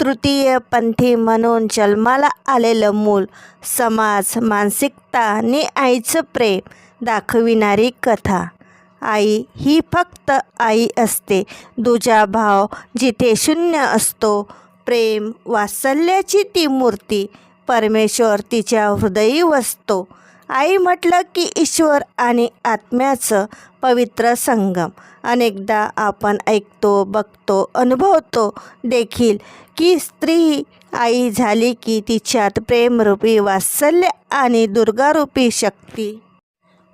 तृतीयपंथी म्हणून जन्माला आलेलं मूल समाज मानसिकता आणि आईचं प्रेम दाखविणारी कथा. आई ही फक्त आई असते. दुजा भाव जिथे शून्य असतो. प्रेम वात्सल्याची ती मूर्ती. परमेश्वर तिच्या हृदयी वसतो. आई म्हटलं की ईश्वर आणि आत्म्याचं पवित्र संगम. अनेकदा आपण ऐकतो बघतो अनुभवतो देखील की स्त्री आई झाली की तिच्यात प्रेमरूपी वात्सल्य आणि दुर्गारूपी शक्ती.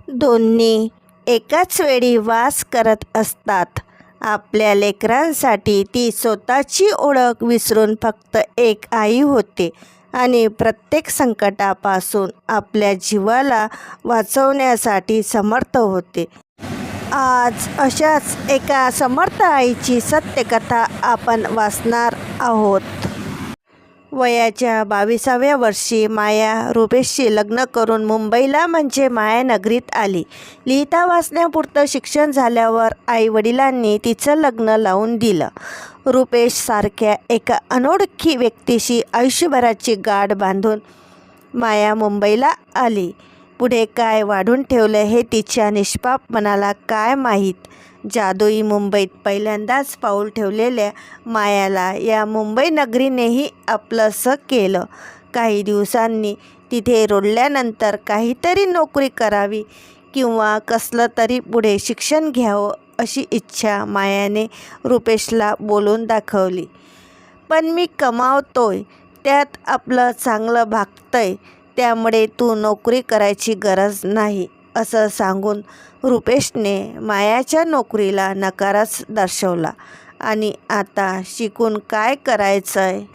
दोन्ही एकाच वेळी वास करत असतात. आपल्या लेकरांसाठी ती स्वतःची ओळख विसरून फक्त एक आई होते. आणि प्रत्येक संकटापासून आपल्या जीवाला वाचवण्यासाठी समर्थ होते. आज अशाच एका समर्थ आईची सत्यकथा आपण वाचणार आहोत. वयाच्या बावीसाव्या वर्षी माया रुपेशशी लग्न करून मुंबईला म्हणजे मायानगरीत आली. लिहिता वाचण्यापुरतं शिक्षण झाल्यावर आईवडिलांनी तिचं लग्न लावून दिलं. रुपेशसारख्या एका अनोळखी व्यक्तीशी आयुष्यभराची गाठ बांधून माया मुंबईला आली. पुढे काय वाढून ठेवलं हे तिच्या निष्पाप मनाला काय माहीत? जादुई मुंबईत पहिल्यांदाच पाऊल ठेवलेल्या मायाला या मुंबई नगरीनेही आपलंसं केलं. काही दिवसांनी तिथे रोडल्यानंतर काहीतरी नोकरी करावी किंवा कसलं तरी पुढे शिक्षण घ्यावं अशी इच्छा मायाने रुपेशला बोलून दाखवली. पण मी कमावतोय त्यात आपलं चांगलं भागतंय त्यामुळे तू नोकरी करायची गरज नाही असं सांगून रुपेशने मायाच्या नोकरीला नकारच दर्शवला. आणि आता शिकून काय करायचं आहे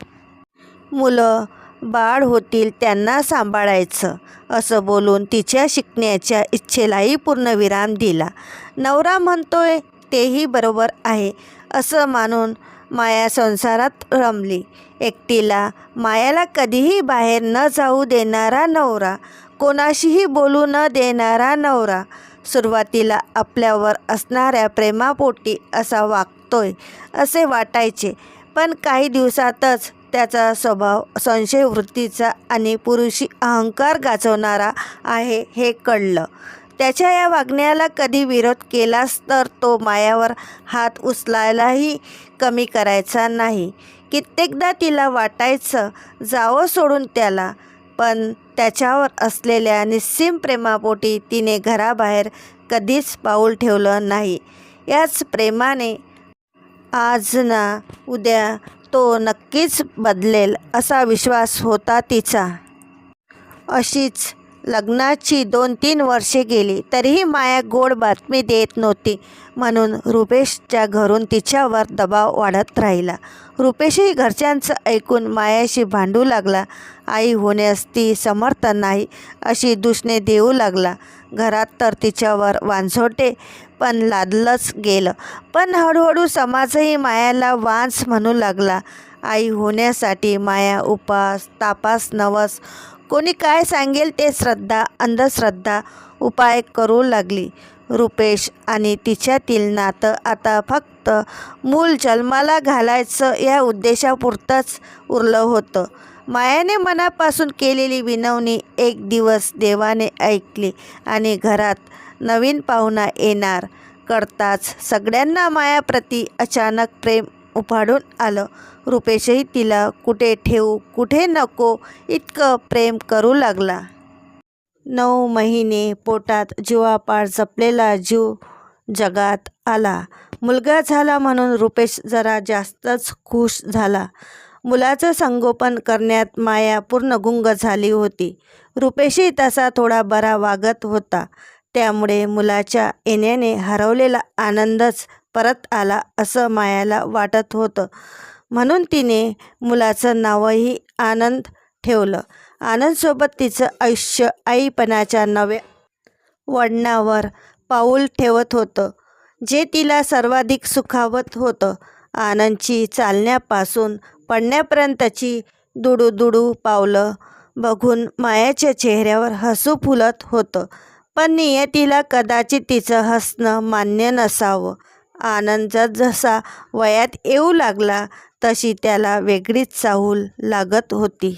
मुलं बाळ होतील त्यांना सांभाळायचं असं बोलून तिच्या शिकण्याच्या इच्छेलाही पूर्णविराम दिला. नवरा म्हणतोय तेही बरोबर आहे असं मानून माया संसारात रमली. एकटीला मायाला कधीही बाहेर न जाऊ देणारा नवरा कोणाशीही बोलू न देणारा नवरा सुरुवातीला आपल्यावर असणाऱ्या प्रेमापोटी असा वागतोय असे वाटायचे. पण काही दिवसातच त्याचा स्वभाव संशय वृत्तीचा आणि पुरुषी अहंकार गाजवणारा आहे हे कळलं. त्याच्या या वागण्याला कधी विरोध केलास तर तो मायावर हात उचलायलाही कमी करायचा नाही. कित्येकदा तिला वाटायचं जावं सोडून त्याला. पण त्याच्यावर असलेल्या निस्सीम प्रेमापोटी तिने घराबाहेर कधीच पाऊल ठेवलं नाही. याच प्रेमाने आज ना उद्या तो नक्कीच बदलेल असा विश्वास होता तिचा. अशीच लग्नाची दोन तीन वर्षे गेली तरीही माया गोड बातमी देत नव्हती. म्हणून रुपेशच्या घरून तिच्यावर दबाव वाढत राहिला. रुपेशही घरच्यांचं ऐकून मायाशी भांडू लागला. आई होण्यास ती समर्थ नाही अशी दुष्णे देऊ लागला. घरात तर तिच्यावर वांझोटे पण लादलंच गेलं. पण हळूहळू समाजही मायाला वांस म्हणू लागला. आई होण्यासाठी माया उपास तापास नवस कोणी काय सांगेल ते श्रद्धा अंधश्रद्धा उपाय करू लागली. रुपेश आणि तिच्यातील नातं आता फक्त मूल जन्माला घालायचं या उद्देशापुरतंच उरलं होतं. मायाने मनापासून केलेली विनवणी एक दिवस देवाने ऐकली आणि घरात नवीन पाहुणा येणार करताच सगळ्यांना मायाप्रती अचानक प्रेम उफाडून आलं. रुपेशही तिला कुठे ठेवू कुठे नको इतकं प्रेम करू लागला. नऊ महिने पोटात जीवापाड जपलेला जीव जगात आला. मुलगा झाला म्हणून रुपेश जरा जास्तच खुश झाला. मुलाचं संगोपन करण्यात माया पूर्ण गुंग झाली होती. रुपेशही तसा थोडा बरा वागत होता. त्यामुळे मुलाच्या येण्याने हरवलेला आनंदच परत आला असं मायाला वाटत होतं. म्हणून तिने मुलाचं नावही आनंद ठेवलं. आनंदसोबत तिचं आयुष्य आईपणाच्या नव्या वळणावर पाऊल ठेवत होतं. जे तिला सर्वाधिक सुखावत होतं आनंदची चालण्यापासून पडण्यापर्यंतची दुडू पावलं बघून मायाच्या चेहऱ्यावर हसू फुलत होतं. पण नियतीला कदाचित तिचं हसणं मान्य नसावं. आनंद जसा वयात येऊ लागला तशी त्याला वेगळीच चाहूल लागत होती.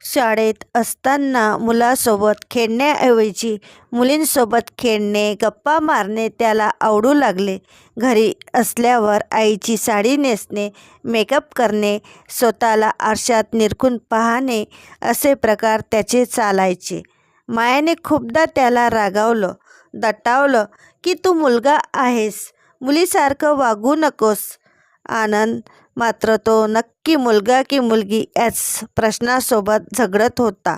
शाळेत असताना मुलासोबत खेळण्याऐवजी मुलींसोबत खेळणे गप्पा मारणे त्याला आवडू लागले. घरी असल्यावर आईची साडी नेसणे मेकअप करणे स्वतःला आरशात निरखून पाहणे असे प्रकार त्याचे चालायचे. मायाने खूपदा त्याला रागावलं दटावलं की तू मुलगा आहेस मुलीसारखं वागू नकोस आनंद मात्र तो नक्की मुलगा की मुलगी याच प्रश्नासोबत झगडत होता.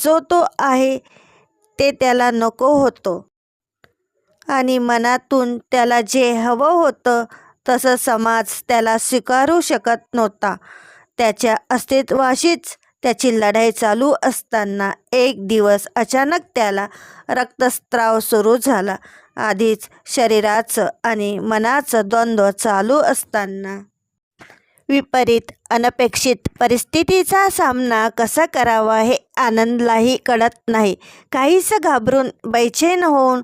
जो तो आहे ते त्याला नको होतो. आणि मनातून त्याला जे हवं होतं तसं समाज त्याला स्वीकारू शकत नव्हता. त्याच्या अस्तित्वाशीच त्याची लढाई चालू असताना एक दिवस अचानक त्याला रक्तस्त्राव सुरू झाला. आधीच शरीराचं आणि मनाचं द्वंद्व चालू असताना विपरीत अनपेक्षित परिस्थितीचा सामना कसा करावा हे आनंदलाही कळत नाही. काहीसं घाबरून बैचेन होऊन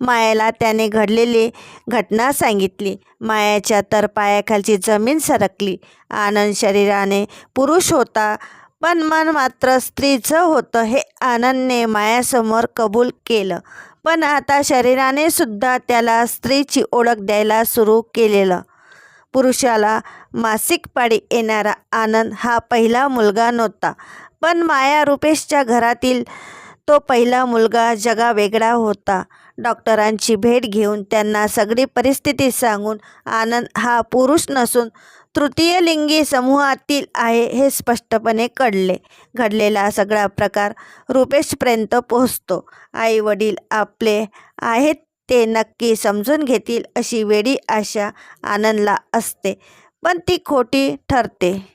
मायाला त्याने घडलेली घटना सांगितली. मायाच्या तर पायाखालची जमीन सरकली. आनंद शरीराने पुरुष होता पण मन मात्र स्त्रीचं होतं हे आनंदने मायासमोर कबूल केलं. पण आता शरीराने सुद्धा त्याला स्त्रीची ओळख द्यायला सुरू केलेलं. पुरुषाला मासिक पाळी येणारा आनंद हा पहिला मुलगा नव्हता. पण माया रुपेशच्या घरातील तो पहिला मुलगा जगावेगळा होता. डॉक्टरांची भेट घेऊन त्यांना सगळी परिस्थिती सांगून आनंद हा पुरुष नसून तृतीय लिंगी समूहातील आहे हे स्पष्टपणे कळले. घडलेला सगळा प्रकार रुपेशपर्यंत पोहोचतो. आई वडील आपले आहेत ते नक्की समजून घेतील अशी वेडी आशा आनंदला असते पण ती खोटी ठरते.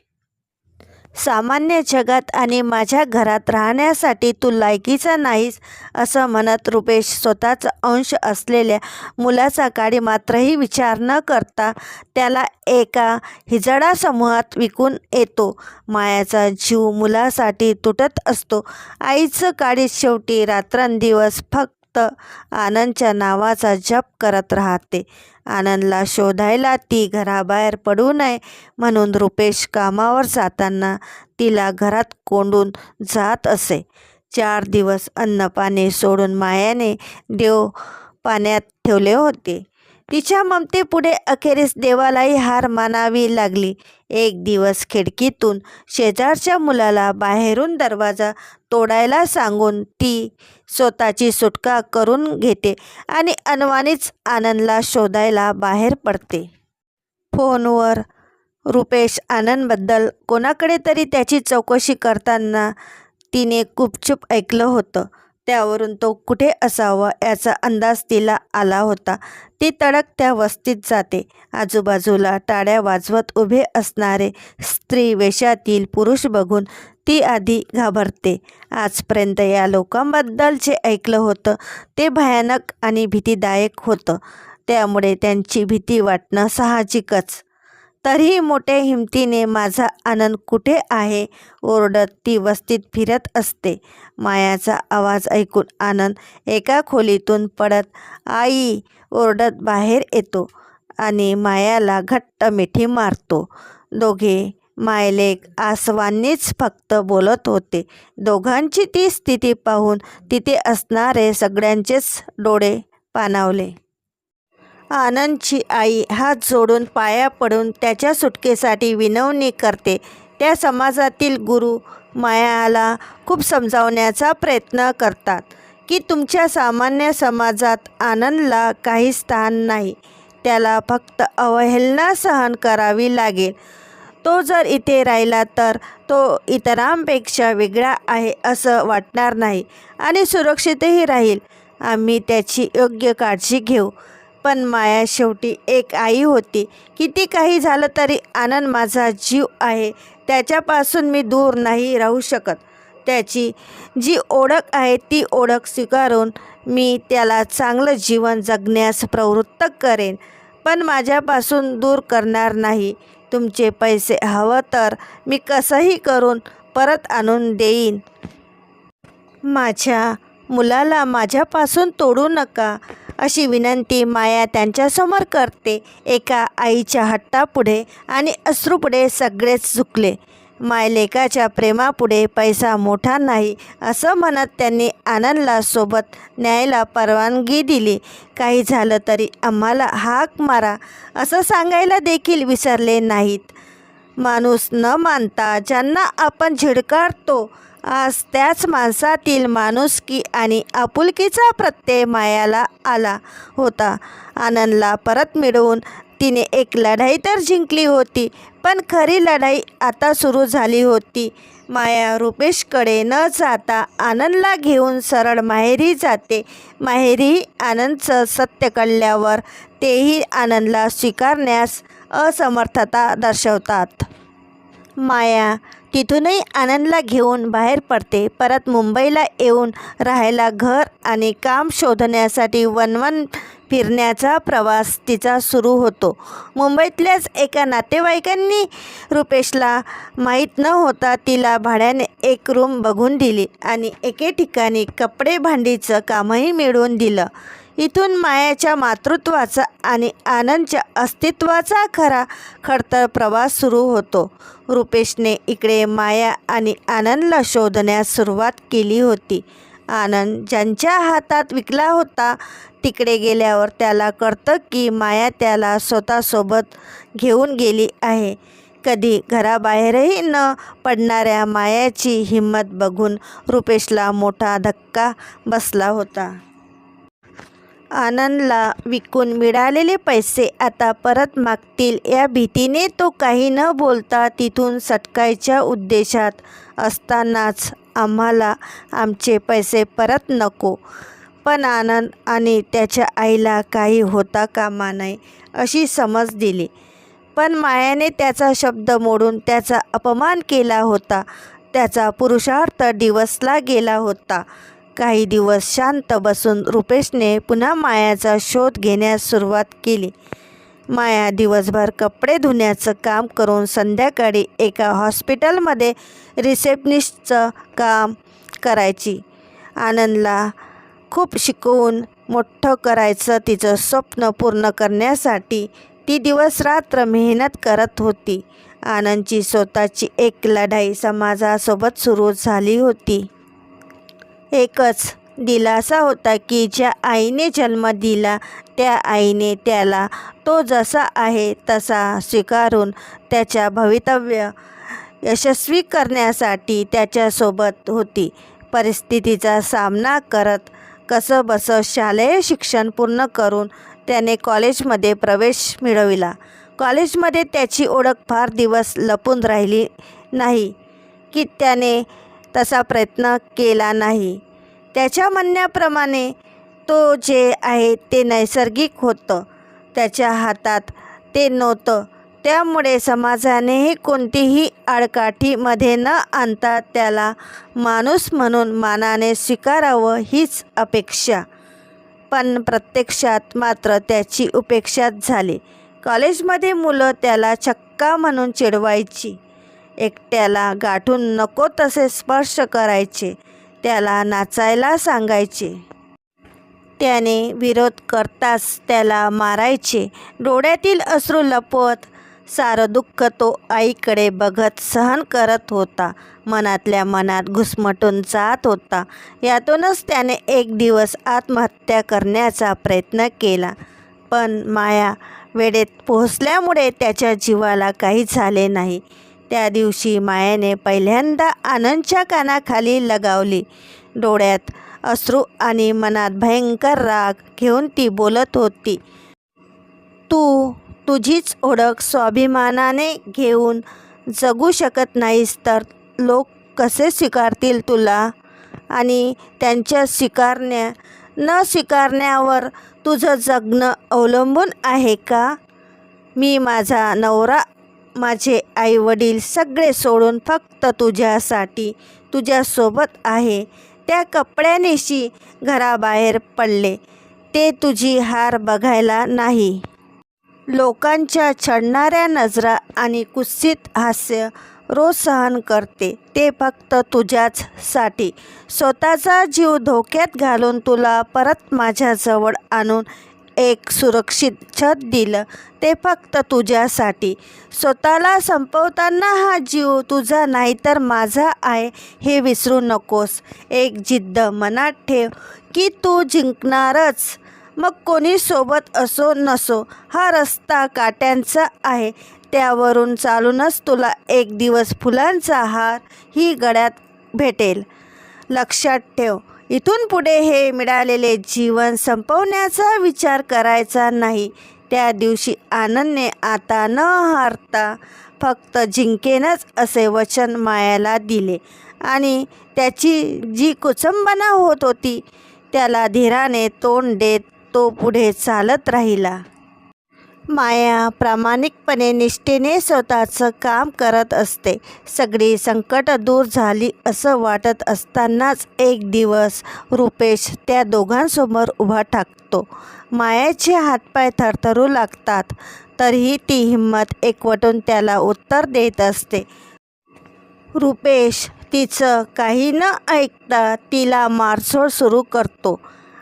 सामान्य जगात आणि माझ्या घरात राहण्यासाठी तू लायकीचा नाहीस असं म्हणत रुपेश स्वतःचा अंश असलेल्या मुलाचा काळी मात्रही विचार न करता त्याला एका हिजडा समूहात विकून येतो. मायाचा जीव मुलासाठी तुटत असतो. आईचं काळी शेवटी रात्रंदिवस फक्त आनंदच्या नावाचा जप करत राहते. आनंदला शोधायला ती घराबाहेर पडू नये म्हणून रुपेश कामावर जाताना तिला घरात कोंडून जात असे. चार दिवस अन्नपाणी सोडून मायाने देव पाण्यात ठेवले होते. तिच्या ममतेपुढे अखेरीस देवालाही हार मानावी लागली. एक दिवस खिडकीतून शेजारच्या मुलाला बाहेरून दरवाजा तोडायला सांगून ती स्वतःची सुटका करून घेते आणि अनवानीच आनंदला शोधायला बाहेर पडते. फोनवर रुपेश आनंदबद्दल कोणाकडे तरी त्याची चौकशी करताना तिने गुपचूप ऐकलं होतं. त्यावरून तो कुठे असावा याचा अंदाज तिला आला होता. ती तडक त्या वस्तीत जाते. आजूबाजूला टाळ्या वाजवत उभे असणारे स्त्री वेशातील पुरुष बघून ती आधी घाबरते. आजपर्यंत या लोकांबद्दल जे ऐकलं होतं. ते भयानक आणि भीतीदायक होतं. त्यामुळे त्यांची भीती वाटणं साहजिकच. तरीही मोठ्या हिमतीने माझा आनंद कुठे आहे? ओरडत ती वस्तीत फिरत असते. मायाचा आवाज ऐकून आनंद एका खोलीतून पडत आई ओरडत बाहेर येतो आणि मायाला घट्ट मिठी मारतो. दोघे मायलेक आसवांनीच फक्त बोलत होते. दोघांची ती स्थिती पाहून तिथे असणारे सगळ्यांचेच डोळे पाणावले. आनंदची आई हात जोडून पाया पडून त्याच्या सुटकेसाठी विनवणी करते. त्या समाजातील गुरु मायाला खूप समजावण्याचा प्रयत्न करतात की तुमच्या सामान्य समाजात आनंदला काही स्थान नाही. त्याला फक्त अवहेलना सहन करावी लागेल. तो जर इथे राहिला तर तो इतरांपेक्षा वेगळा आहे असं वाटणार नाही आणि सुरक्षितही राहील. आम्ही त्याची योग्य काळजी घेऊ. पण माया शेवटी एक आई होती. किती काही झालं तरी आनंद माझा जीव आहे. त्याच्यापासून मी दूर नाही राहू शकत. त्याची जी ओळख आहे ती ओळख स्वीकारून मी त्याला चांगलं जीवन जगण्यास प्रवृत्त करेन. पण माझ्यापासून दूर करणार नाही. तुमचे पैसे हवं तर मी कसंही करून परत आणून देईन. माझ्या मुलाला माझ्यापासून तोडू नका. अशी विनंती माया त्यांच्यासमोर करते. एका आईच्या हट्टापुढे आणि अश्रूपुढे सगळेच झुकले मायलेकाच्या प्रेमापुढे पैसा मोठा नाही असं म्हणत त्यांनी आनंदला सोबत न्यायला परवानगी दिली. काही झालं तरी आम्हाला हाक मारा असं सांगायला देखील विसरले नाहीत. माणूस न मानता ज्यांना आपण झिडकारतो आज त्याच माणसातील माणुसकी आणि आपुलकीचा प्रत्यय मायाला आला होता. आनंदला परत मिळवून तिने एक लढाई तर जिंकली होती पण खरी लढाई आता सुरू झाली होती. माया रुपेशकडे न जाता आनंदला घेऊन सरळ माहेरी जाते. माहेरी आनंदचं सत्य कळल्यावर तेही आनंदला स्वीकारण्यास असमर्थता दर्शवतात. माया तिथूनही आनंदला घेऊन बाहेर पडते. परत मुंबईला येऊन राहायला घर आणि काम शोधण्यासाठी वनवन फिरण्याचा प्रवास तिचा सुरू होतो. मुंबईतल्याच एका नातेवाईकांनी रुपेशला माहीत न होता तिला भाड्याने एक रूम बघून दिली आणि एके ठिकाणी कपडे भांडीचं कामही मिळवून दिलं. इथून मायाच्या मातृत्वाचा आणि आनंदच्या अस्तित्वाचा खरा खडतर प्रवास सुरू होतो. रुपेशने इकडे माया आणि आनंदला शोधण्यास सुरुवात केली होती. आनंद ज्यांच्या हातात विकला होता तिकडे गेल्यावर त्याला कळतं की माया त्याला स्वतःसोबत घेऊन गेली आहे. कधी घराबाहेरही न पडणाऱ्या मायाची हिंमत बघून रुपेशला मोठा धक्का बसला होता. आनंदला विकून मिळालेले पैसे आता परत मागतील. या भीतीने तो काही न बोलता तिथून सटकायच्या उद्देशात असतानाच आम्हाला आमचे पैसे परत नको. पण आनंद आणि त्याच्या आईला काही होता कामा नये अशी समज दिली. पण मायाने त्याचा शब्द मोडून त्याचा अपमान केला होता. त्याचा पुरुषार्थ दिवसला गेला होता. काही दिवस शांत बसून रुपेशने पुन्हा मायाचा शोध घेण्यास सुरुवात केली. माया दिवसभर कपडे धुण्याचं काम करून संध्याकाळी एका हॉस्पिटलमध्ये रिसेप्शनिस्टचं काम करायची. आनंदला खूप शिकवून मोठं करायचं तिचं स्वप्न पूर्ण करण्यासाठी ती दिवस रात्र मेहनत करत होती. आनंदची स्वतःची एक लढाई समाजासोबत सुरू झाली होती. एकच दिलासा होता की ज्या आईने जन्म दिला त्या आईने त्याला तो जसा आहे तसा स्वीकारून त्याच्या भवितव्य यशस्वी करण्यासाठी त्याच्यासोबत होती. परिस्थितीचा सामना करत कसं बसं शालेय शिक्षण पूर्ण करून त्याने कॉलेजमध्ये प्रवेश मिळविला. कॉलेजमध्ये त्याची ओळख फार दिवस लपून राहिली नाही की त्याने तसा प्रयत्न केला नाही. त्याच्या म्हणण्याप्रमाणे तो जे आहे ते नैसर्गिक होतं. त्याच्या हातात ते नव्हतं. त्यामुळे समाजानेही कोणतीही आडकाठीमध्ये न आणता त्याला माणूस म्हणून मानाने स्वीकारावं हीच अपेक्षा. पण प्रत्यक्षात मात्र त्याची उपेक्षाच झाली. कॉलेजमध्ये मुलं त्याला चक्का म्हणून चिडवायची. एकट्याला गाठून नको तसे स्पर्श करायचे. त्याला नाचायला सांगायचे. त्याने विरोध करताच त्याला मारायचे. डोळ्यातील अश्रू लपवत सारं दुःख तो आईकडे बघत सहन करत होता. मनातल्या मनात घुसमटून जात होता. यातूनच त्याने एक दिवस आत्महत्या करण्याचा प्रयत्न केला. पण माया वेळेत पोहोचल्यामुळे त्याच्या जीवाला काही झाले नाही. त्या दिवशी मायाने पहिल्यांदा आनंदच्या कानाखाली लगावली. डोळ्यात अश्रू आणि मनात भयंकर राग घेऊन ती बोलत होती तू तुझीच ओळख स्वाभिमानाने घेऊन जगू शकत नाहीस तर लोक कसे स्वीकारतील तुला? आणि त्यांच्या स्वीकारण्या न स्वीकारण्यावर तुझं जगणं अवलंबून आहे का? मी माझा नवरा माझे आईवडील सगळे सोडून फक्त तुझ्यासाठी तुझ्यासोबत आहे. त्या कपड्यानेशी घराबाहेर पडले. ते तुझी हार बघायला नाही. लोकांच्या छळणाऱ्या नजरा आणि कुस्सित हास्य रोज सहन करते. ते फक्त तुझ्याचसाठी स्वतःचा जीव धोक्यात घालून तुला परत माझ्याजवळ आणून एक सुरक्षित छत दिलं. ते फक्त तुझ्यासाठी. स्वतःला संपवताना हा जीव तुझा नाही तर माझा आहे हे विसरू नकोस. एक जिद्द मनात ठेव की तू जिंकणारच. मग कोणी सोबत असो नसो हा रस्ता काट्यांचा आहे. त्यावरून चालूनच तुला एक दिवस फुलांचा हार ही गळ्यात भेटेल. लक्षात ठेव. इथून पुढे हे मिळालेले जीवन संपवण्याचा विचार करायचा नाही. त्या दिवशी आनंदने आता न हारता फक्त जिंकेनच असे वचन मायाला दिले. आणि त्याची जी कुचंबना होत होती त्याला धीराने तोंड देत तो पुढे चालत राहिला. माया प्रामाणिकपणे निष्ठेने स्वतःचं काम करत असते. सगळी संकट दूर झाली असं वाटत असतानाच एक दिवस रुपेश त्या दोघांसमोर उभा टाकतो मायाचे हातपाय थरथरू लागतात तरीही ती हिंमत एकवटून त्याला उत्तर देत असते. रुपेश तिचं काही न ऐकता तिला मारझोड सुरू करतो.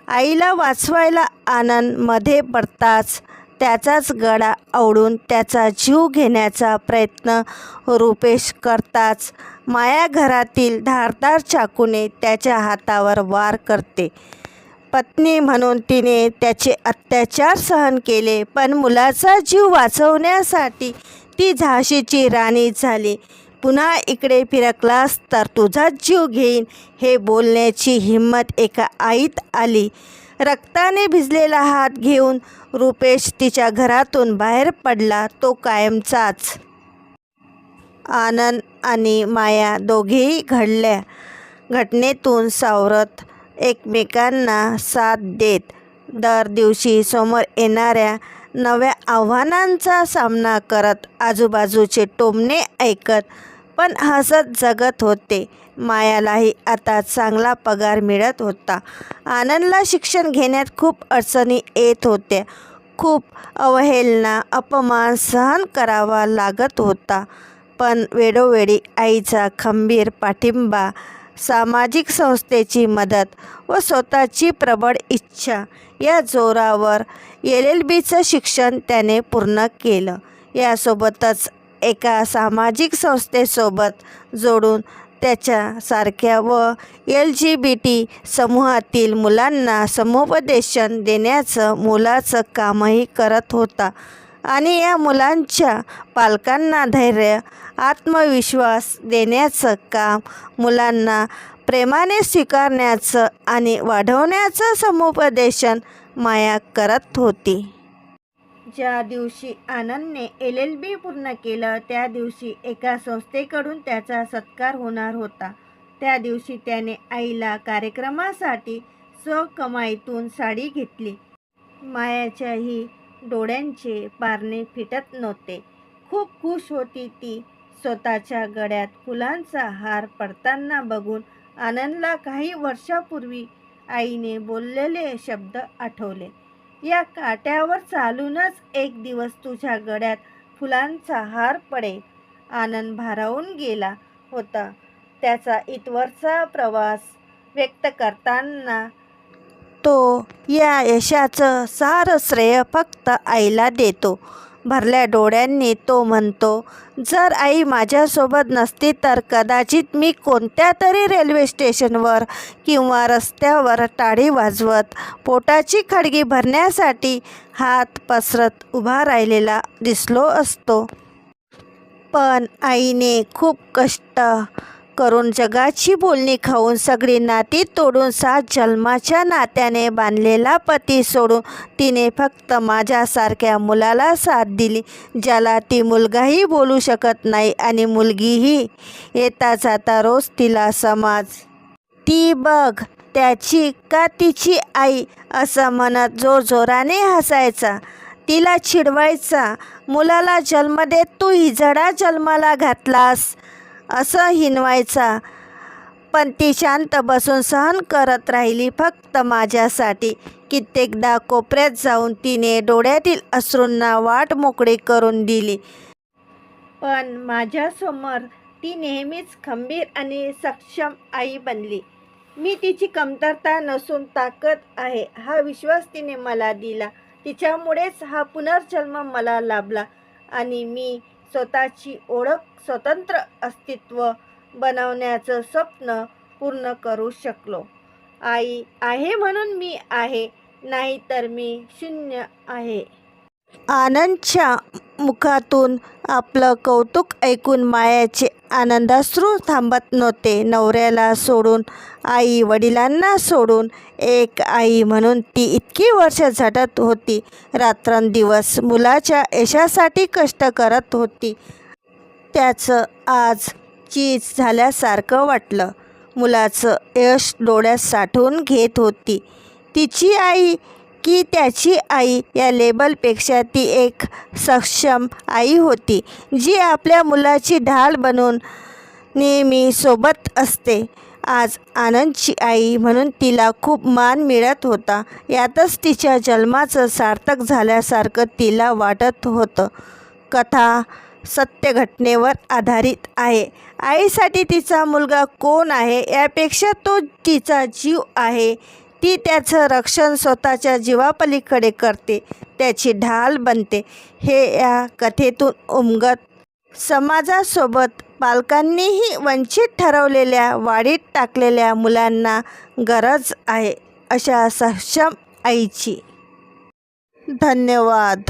आईला वाचवायला आनंदमध्ये पडताच त्याचाच गळा आवडून त्याचा जीव घेण्याचा प्रयत्न रुपेश करताच माया घरातील धारदार चाकूने त्याच्या हातावर वार करते. पत्नी म्हणून तिने त्याचे अत्याचार सहन केले पण मुलाचा जीव वाचवण्यासाठी ती झाशीची राणी झाली. पुन्हा इकडे फिरकलास तर तुझाच जीव घेईन हे बोलण्याची हिंमत एका आईत आली. रक्ताने भिजलेला हात घेऊन रुपेश तिच्या घरातून बाहेर पडला तो कायमचाच. आनंद आणि माया दोघेही घडल्या. घटनेतून सावरत एकमेकांना साथ देत दर दिवशी समोर येणाऱ्या नव्या आव्हानांचा सामना करत आजूबाजूचे टोमणे ऐकत पण हसत जगत होते. मायालाही आता चांगला पगार मिळत होता. आनंदला शिक्षण घेण्यात खूप अडचणी येत होत्या. खूप अवहेलना अपमान सहन करावा लागत होता. पण वेळोवेळी आईचा खंबीर पाठिंबा सामाजिक संस्थेची मदत व स्वतःची प्रबळ इच्छा या जोरावर एल एल बीचं शिक्षण त्याने पूर्ण केलं. यासोबतच एका सामाजिक संस्थेसोबत जोडून त्याच्यासारख्या व एल जी बी टी समूहातील मुलांना समुपदेशन देण्याचं मुलाचं कामही करत होता. आणि या मुलांच्या पालकांना धैर्य आत्मविश्वास देण्याचं काम मुलांना प्रेमाने स्वीकारण्याचं आणि वाढवण्याचं समुपदेशन माया करत होती. ज्या दिवशी आनंदने एल एल बी पूर्ण केलं त्या दिवशी एका संस्थेकडून त्याचा सत्कार होणार होता. त्या दिवशी त्याने आईला कार्यक्रमासाठी स्वकमाईतून साडी घेतली. मायाच्याही डोळ्यांचे पारणे फिटत नव्हते. खूप खुश होती ती. स्वतःच्या गळ्यात फुलांचा हार पडताना बघून आनंदला काही वर्षापूर्वी आईने बोललेले शब्द आठवले. या काट्यावर चालूनच एक दिवस तुझ्या गळ्यात फुलांचा हार पडे. आनंद भारावून गेला होता. त्याचा इतवरचा प्रवास व्यक्त करताना तो या यशाचं सारं श्रेय फक्त आईला देतो. भरल्या डोळ्यांनी तो म्हणतो जर आई माझ्यासोबत नसती तर कदाचित मी कोणत्या तरी रेल्वे स्टेशनवर किंवा रस्त्यावर टाळी वाजवत पोटाची खडगी भरण्यासाठी हात पसरत उभा राहिलेला दिसलो असतो. पण आईने खूप कष्ट करून जगाची बोलणी खाऊन सगळी नाती तोडून सात जन्माच्या नात्याने बांधलेला पती सोडून तिने फक्त माझ्यासारख्या मुलाला साथ दिली ज्याला ती मुलगाही बोलू शकत नाही आणि मुलगीही. येता जाता रोज तिला समाज. ती बघ त्याची का तिची आई असं म्हणत जोरजोराने हसायचा. तिला चिडवायचा मुलाला जन्म देत तू हिजडा जन्माला घातलास. असं हिनवायचा. पण ती शांत बसून सहन करत राहिली फक्त माझ्यासाठी. कित्येकदा कोपऱ्यात जाऊन तिने डोळ्यातील अश्रूंना वाट मोकळी करून दिली. पण माझ्यासमोर ती नेहमीच खंबीर आणि सक्षम आई बनली. मी तिची कमतरता नसून ताकद आहे हा विश्वास तिने मला दिला. तिच्यामुळेच हा पुनर्जन्म मला लाभला आणि मी स्वतःची ओळख स्वतंत्र अस्तित्व बनवण्याचं स्वप्न पूर्ण करू शकलो. आई आहे म्हणून मी आहे नाही तर मी शून्य आहे. आनंदच्या मुखातून आपलं कौतुक ऐकून मायाचे आनंदाश्रू थांबत नव्हते. नवऱ्याला सोडून आई वडिलांना सोडून एक आई म्हणून ती इतकी वर्ष झटत होती. रात्रंदिवस मुलाच्या यशासाठी कष्ट करत होती. त्याचं आज चीज झाल्यासारखं वाटलं. मुलाचं यश डोळ्यात साठवून घेत होती. तिची आई की त्याची आई या लेबलपेक्षा ती एक सक्षम आई होती जी आपल्या मुलाची ढाल बनून नेहमी सोबत असते. आज आनंदची आई म्हणून तिला खूप मान मिळत होता. यातच तिच्या जन्माचं सार्थक झाल्यासारखं तिला वाटत होतं. कथा सत्य घटनेवर आधारित आहे. आईसाठी तिचा मुलगा कोण आहे यापेक्षा तो तिचा जीव आहे. ती त्याचं रक्षण स्वतःच्या जीवापलीकडे करते. त्याची ढाल बनते. हे या कथेतून उमगत. समाजासोबत पालकांनीही वंचित ठरवलेल्या वाढीत टाकलेल्या मुलांना गरज आहे अशा सक्षम आईची. धन्यवाद.